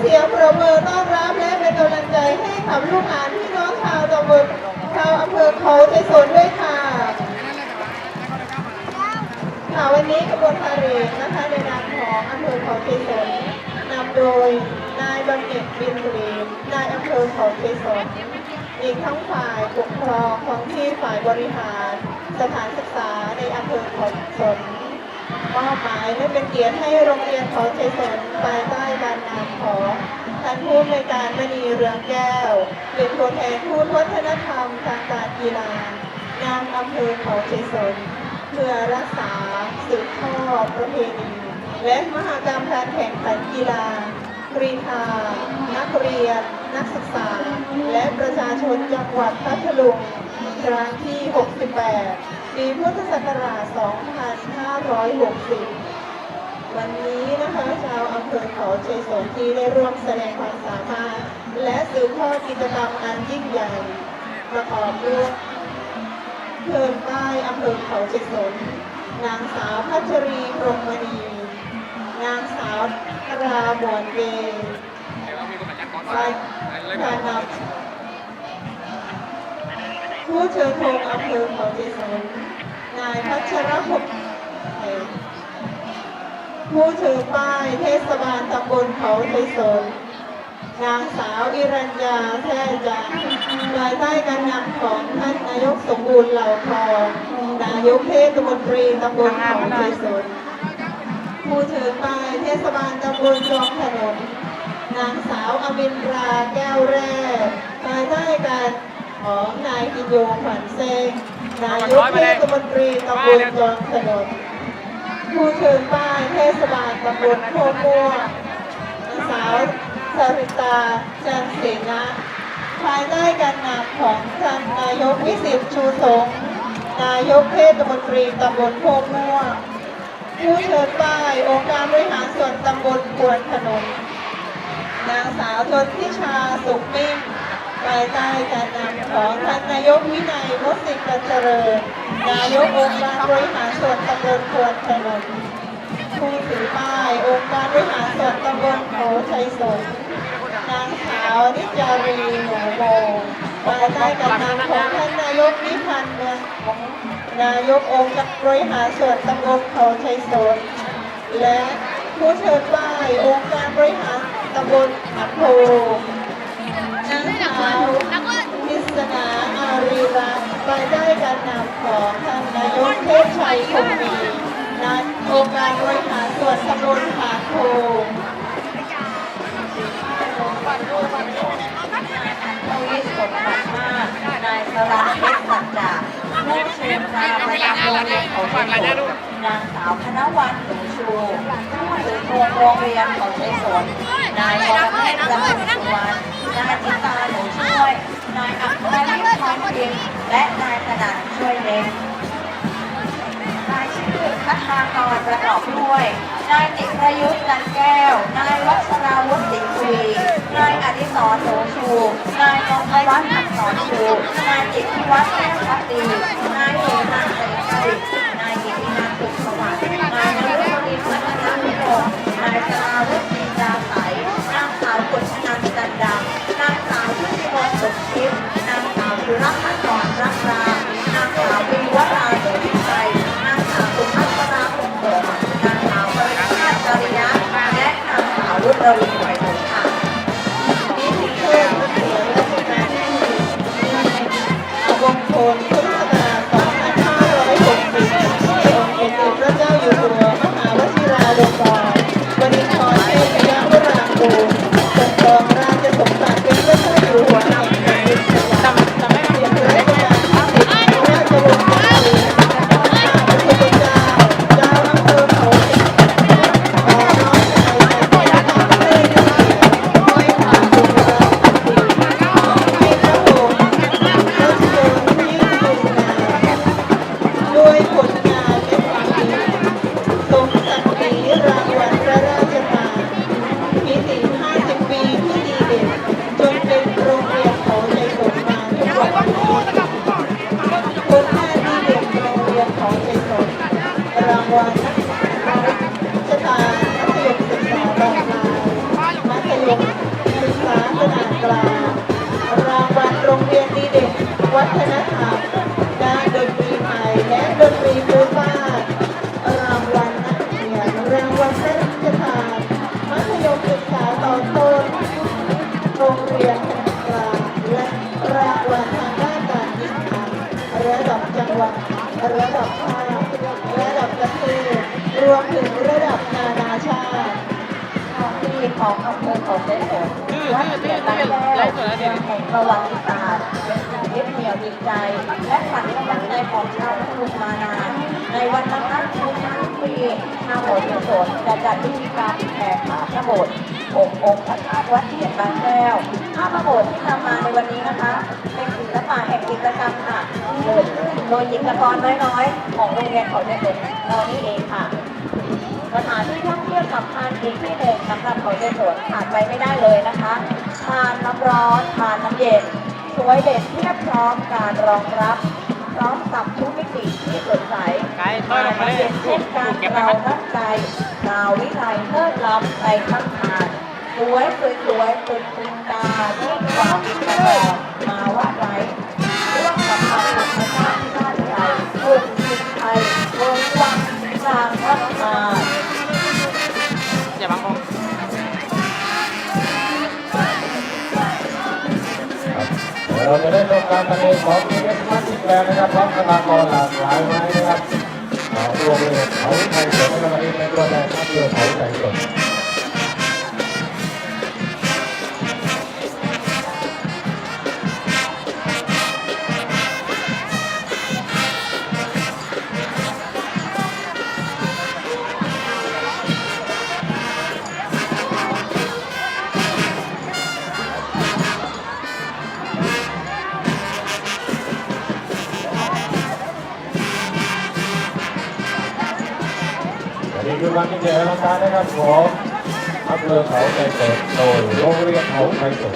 เสียงปรบมือต้อนรับและเป็นกำลังใจให้กับลูกหลานพี่น้องชาวตำบลชาวอำเภอเขาใจสนด้วยค่ะค่ะวันนี้กระบวนพาเหรดนะคะในนามของอำเภอเขาเทสนนำโดยนายบำเหน็จบินบุรีนายอำเภอเขาเทสนอีกทั้งฝ่ายปกครองท้องที่ฝ่ายบริหาร สถานศึกษาในอำเภอเขาเทสนมอบหมายและเป็นเกียรติให้โรงเรียนเขาเทสนภายใต้การนำานผู้ในวยการมณีเรืองแก้ว เป็นตัวแทนทูตวัฒนธรรมทางการกีฬานำอำเภอเขาเทสนเพื่อรักษาสืบทอดประเพณีและมหกรรมการแข่งขันกีฬากรีธานักเรียน นักศึกษา และประชาชนจังหวัดพัทลุงครั้งที่ 68 ปีพุทธศักราช 2560 วันนี้นะคะชาวอำเภอเขาเชยสนที่ได้ร่วมแสดงความสามารถ และสืบทอดกิจกรรมอันยิ่งใหญ่ประกอบด้วยเพลินใต้อำเภอเขาเจ็ดสนนางสาวพัชรีพรหมณีนางสาวธราหมวนเวฝ่ายการนำผู้เชิญธงอำเภอเขาเจ็ดสนนายพัชรพงศ์ ผู้ถือป้ายเทศบาลตำบลเขาเทศนนางสาวอิรัญญาแท้จันภายใต้การนำของท่านนายกสมบูรณ์เหล่าทองนายกเทศมนตรีตำบลเขาไทยสนผู้ถือป้ายเทศบาลตำบลจอมถนนนางสาวอมินตราแก้วแร่ภายใต้การของนายกินโยขวัญเซงนายกเทศมนตรีตำบลจอมถนน ผู้ถือป้ายเทศบาลตำบลโคกม่วงนางสาวสริตาจันเสนะภายใต้การนำของท่านนายกวิสิตชูสงนายกเทศมนตรีตำบลโคกม่วงผู้เชิญป้ายองค์การบริหารส่วนตำบลควนถนนนางสาวชนทิชาสุขมิ่งภายใต้การนำของท่านายกวินัยมุสิกเจริญ นายกองค์การบริหารส่วนตำบลควนถนนผู้ถือป้ายองค์การบริหารส่วนตำบลเขาชัยสนนางสาวนิจารีหนูโมภายใต้การนำของท่านนายกนิพันธ์เมืองนายกองค์การบริหารส่วนตำบลเขาชัยสนและผู้เชิญป้ายองค์การบริหารตำบลอัดโพนางสาวพิศนา อารีรัตน์ภายใต้การนำของท่านนายกเทพชัยคงมีนัดองค์การบริหารส่วนตำบลผาโพทวีสมบัติมากนายสรันเพชรสัจจะผู้เชิญมาประจำโรงเรียนเขาชัยสนนางสาวธนวันหนูชูผู้ถือธงโรงเรียนเขาชัยสนนายวรเมศระมุสุวรรณนายจิตาหนูช่วย นายอัครวิทย์พรพิมพ์และนายถนัดช่วยเล็กนายชื่อพัฒนากรประกอบด้วย นายจิรยุทธ์จันแก้ว นายวัชราวุฒิสิงห์คุยนายอดิศรโสชู นายนพวัฒน์อักษรชู นายจิตวัฒน์แก้วพักดีนายเหนันเสรีนายกิตินันท์สุขสวัสดิ์นายนฤบดินพัฒนาพิรจน์นายสราวุฒิ สมศักดิ์รีรางวัลพระราชมีถึง50 ปีที่ดีเด่นจนเป็นโรงเรียนของในหลวงมาตั้งานดีเด่นโรงเรียนของในหลวงรางวัลพระราชทายมศึกษาบางนามัธยมศึกษาขกลางรางวัลโรงเรียนดีเด่นวัฒนธรร วมถึงระดับนานาชาติที่ของอำเภอเขาเสนวัดเกียรติบ้านแก้วเมืองแห่งประวัติศาสตร์เป็นสิ่งยึดเหนี่ยวจิตใจ และขวัญกำลังใจของชาวพุทธมานานในวันนั้นทุกปีชาวโบสถ์กุศลจะจัดพิธีกรรแห่ผาพระโบสถ์องค์องค์พระธาตุวัดเกียรติบ้านแก้วภาพพระโบสถ์ที่นำมาในวันนี้นะคะ เป็นศิลปะแห่งกิจกรรมค่ะเกิดขึ้นโดยจิตรกรน้อยๆ ของโรงเรียนเขาเสนเรานี่เองค่ะ สถานที่ท่องเที่ยวสำคัญอีกที่หนึ่งสำหรับเขาเจสวนขาดไปไม่ได้เลยนะคะทานน้ำร้อนทานน้ำเย็นสวยเด็ดเทียบพร้อมการรองรับพร้อมกับทุกมิติที่สดใสไกด์ช่วยลงมาเลยทานน้ำเย็นเช่นกันเก็บไว้เราตั้งใจดาววิไลเลิศล้ำไปทั้งทานสวยสวยสวยตึกตึงตายิ่งกว่าอินทร์มาวาดไว้ เราจะได้ชมการแสดงของทีเวสมาติกแลนะครับพร้อมคณากรหลากหลายไม้นะครับเอรวมเลยเขาไทยสดในวันนี้เป็นตัวแทนนักเรือเขาไทยสด วันที่เจอลังการนะครับของอำเภอเขาไทยสดโดยโรงเรียนเขาไทยสด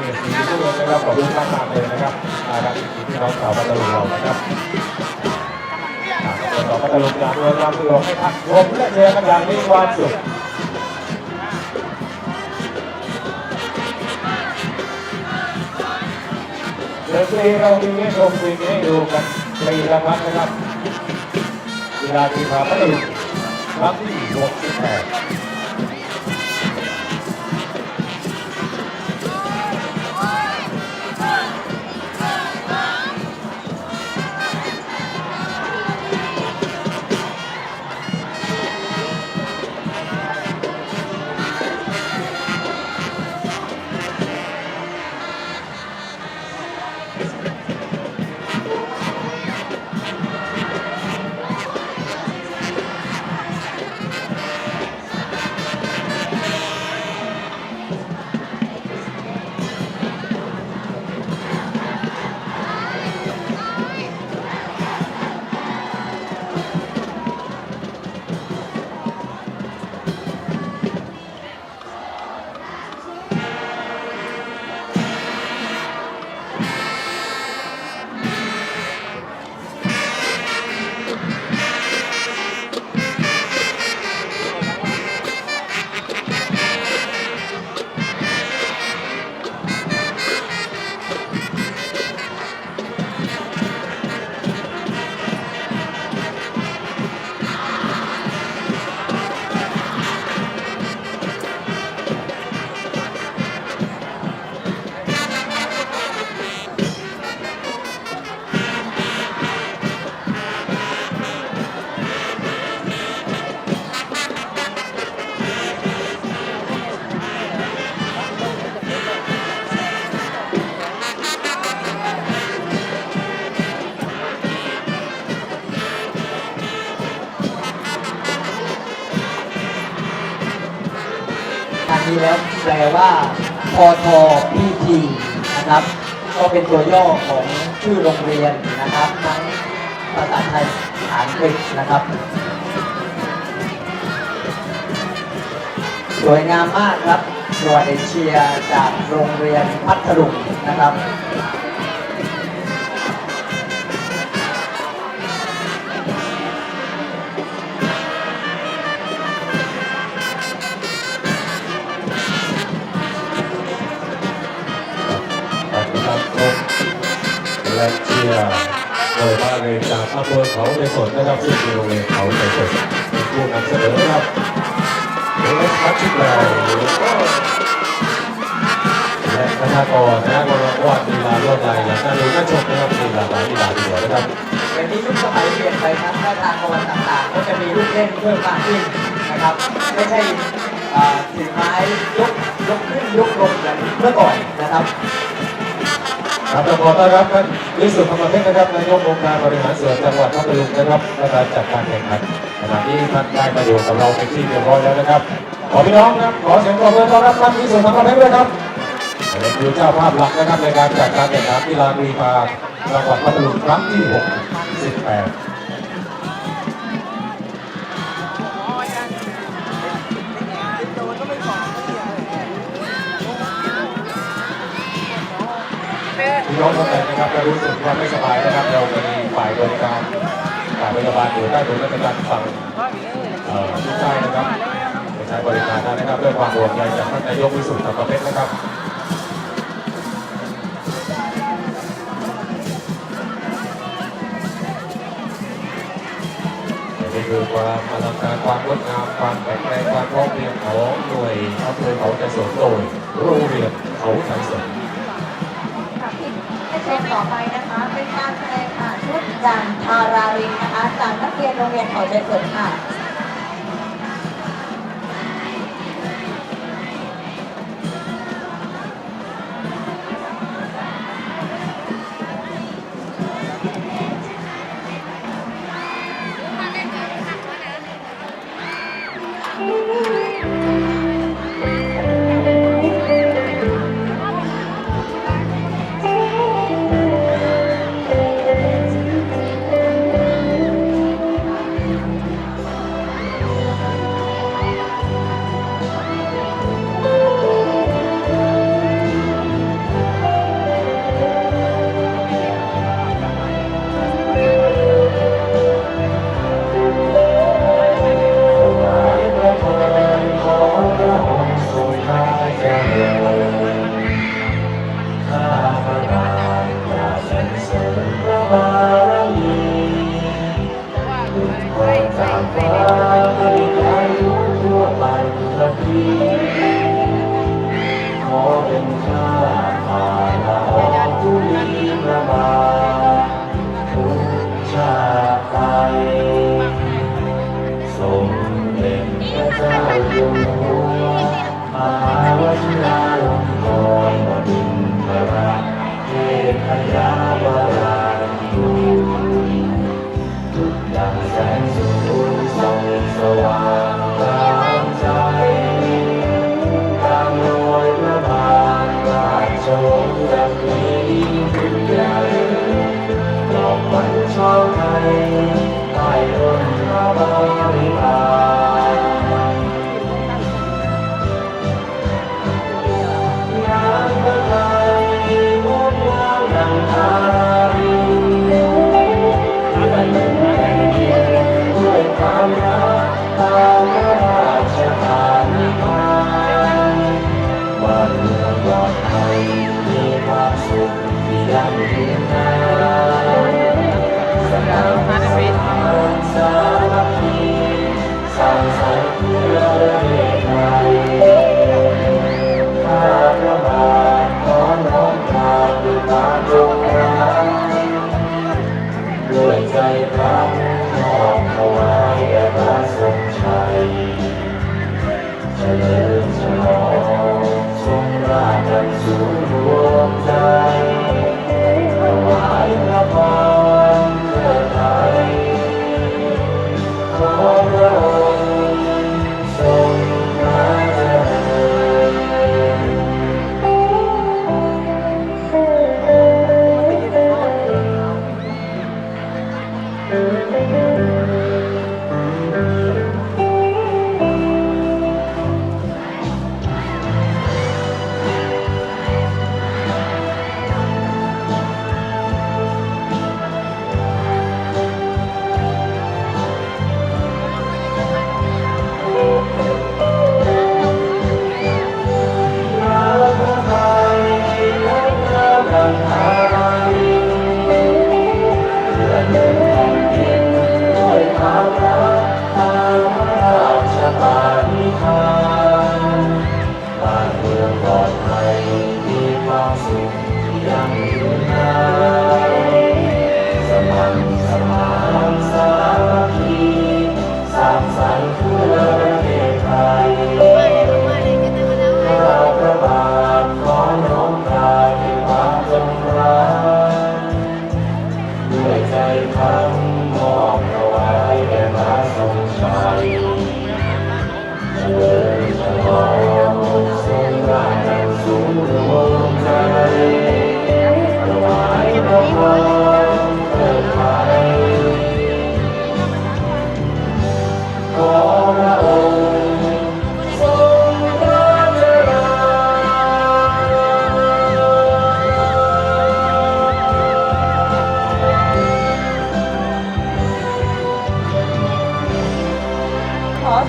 ไปในเขตสีทุกคนนะครับขอบคุณมากๆเลยนะครับอาการสีพี่น้องสาวบ้านตะลุงเรานะครับต่อพัทลุงอย่างรวยความสะดวให้ท่านชมและเชียร์กันอย่างมีความสุขเดี๋ยวฟรีเรามีให้ชมฟรีให้ดูกันฟรีละครั้งนะครับกีฬากีฬาพัทลุงครั้งที่68 พอทอพีทีนะครับ ก็เป็นตัวย่อของชื่อโรงเรียนนะครับทั้งภาษาไทยฐานกฤษนะครับ สวยงามมากครับสวัสดีเชียจากโรงเรียนพัทลุงนะครับ และเชียร์โดมาเลยจากอำเภอเขาในสนนะครับซึ่งมีโรงเรียนเขาในสนเป็นผู้นำเสนอครับเอสพัชชิแลและคณะกรนะกำลังวาดลีลาลวดลายอย่างน่าดูน่าชมนะครับลีลาหลายลีลาดีกว่านะครับเดี๋ยวนี้ยุคสมัยเปลี่ยนไปนะถ้าทางกวันต่างๆ ก็จะมีลูกเล่นเพิ่มมากขึ้นนะครับ ไม่ใช่ถือไม้ยกยกขึ้นยกลงเหมือนเมื่อก่อนนะครับ ครับเราขอต้อนรับท่านวิสุทธิ์ธรรมเพชรนะครับนายกองค์การบริหารส่วนจังหวัดพัทลุงนะครับในการจัดการแข่งขันขณะนี้ท่านได้มาอยู่กับเราเป็นที่เรียบร้อยแล้วนะครับ ขอพี่น้องครับขอเสียงปรบมือต้อนรับท่านวิสุทธิ์ธรรมเพชรด้วยครับเป็นคือเจ้าภาพหลักนะครับในการจัดการแข่งขันกีฬากีฬาจังหวัดพัทลุงครั้งที่68 พี่น้องท่านใดนะครับจะรู้สึกว่าไม่สบายนะครับ เรามีฝ่ายบริการฝ่ายพยาบาลอยู่ใต้ถุนราชการฝั่งทุกท่านนะครับใช้บริการนะครับด้วยความห่วงใยจากท่านนายกวิสุทธิ์ธรรมเพชรนะครับนี่คือความอลังการความงดงามความแข็งแรงความพร้อมเพรียงของหน่วยอำเภอเขาใจสนโดยโรงเรียนเขาใจสน ให้ชมต่อไปนะคะ เป็นการแสดงค่ะชุดจันทารารินนะคะจากนักเรียนโรงเรียนเขาใจสนค่ะ พ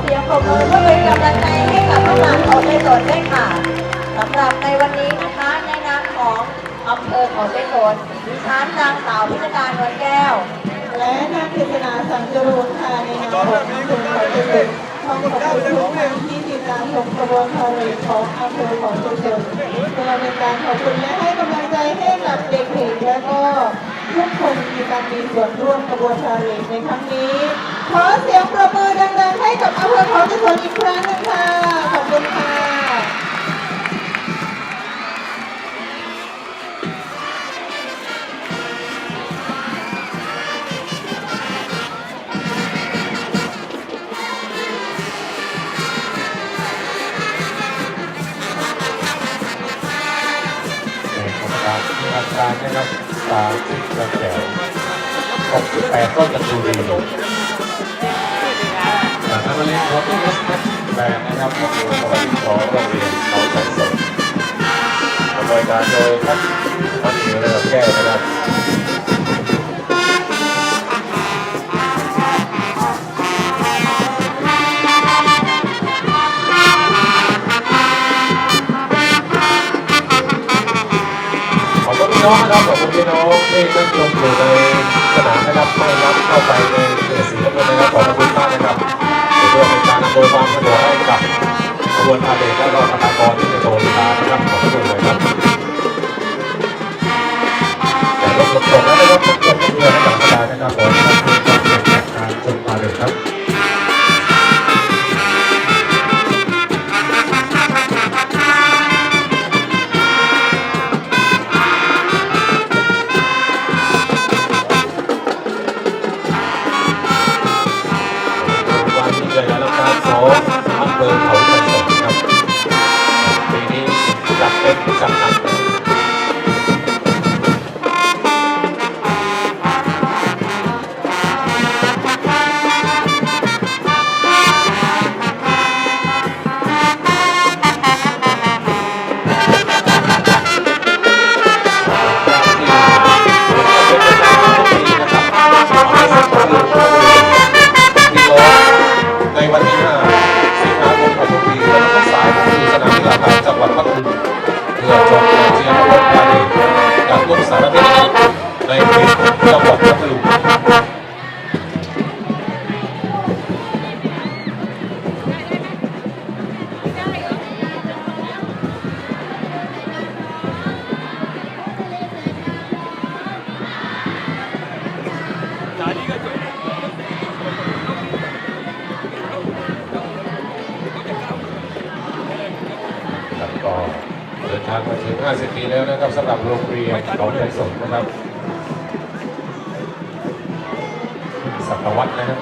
เสียงปรบมือเพื่อเป็นกำลังใจให้กับพระบาของในสนด้วยค่ะสำหรับในวันนี้นะคะในนามของอำเภอของในสนดิฉันนางสาวพิธการนวลแก้ว และนางกฤษณาสังจรูนค่ะในนามของอำเภอขาเจริญขอขอบคุณทุกท่านที่ติดตามชมกระบวนพาเหรดของอำเภอขาเจริญเพื่อเป็นการขอบคุณและให้กำลังใจให้กับเด็กๆและก็ทุกคนมีการมีส่วนร่วมกระบวนพาเหรดในครั้งนี้ ขอเสียงประมือดังๆให้กับอำเภอเขาจริญอีกครั้งหนึ่งค่ะ ขอบคุณค่ะในโครงการที่อาคารนะครับสามสิบกระแถวหกสิบแปดต้นจันทุรี นั้นมาเรียนของที่เอสเอสแบนนะครับของสวัสดีของโรงเรียนเขาใจสดดำเนินการโดยท่านท่านเหนือระดับแก้วนะครับขอบคุณน้องนะครับขอบคุณพี่น้องที่นั่งชมอยู่ในสนามนะครับไม่รับเข้าไปในเสีน้ำเงินนะครับขอบคุณมากนะครับ พื่อเป็นการอำนวยความสะดวกให้กับขบวนพาเหรดและก็คณะกรที่จะโชว์ลีลานะครับขอบคุณเลยครับแต่รถสดๆแล้วนะครับทุกคนทุกเพื่อให้กับสบานะครับขอให้ท่านมีความสุขกับการชมพาเหรดครับ เดินทางมาถึง 50 ปีแล้วนะครับสำหรับโรงเรียนของไทยสนนะครับสัตวัตนะครับ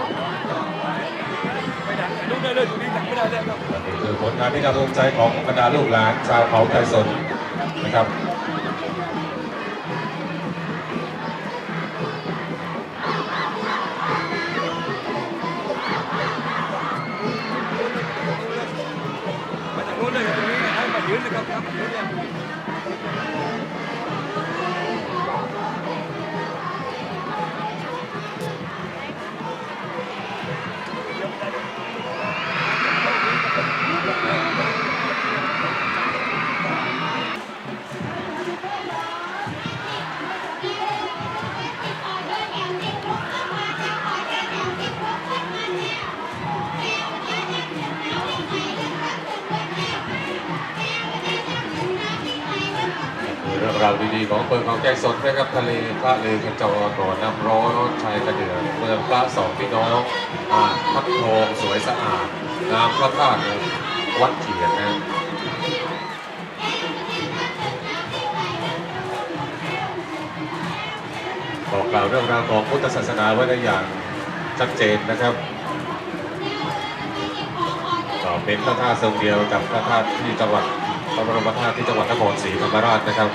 นี่คือผลงานที่น่าภูมิใจของบรรดาลูกหลานชาวเขาไทรสนนะครับ ดีของเปิดของแกงสดนะครับทะเลพระเลกระจรก่อนน้ำร้อนชายกระเดือเมืองพระสองพี่น้องอ่าพัดทองสวยสะอาดงามพระธาตุวัดเขียนนะบอกกล่าวเรื่องราวของพุทธศาสนาไว้ได้อย่างชัดเจนนะครับก็เป็นพระธาตุทรงเดียวกับพระธาตุที่จังหวัดพระบรมธาตุที่จังหวัดนครศรีธรรมราชนะครับ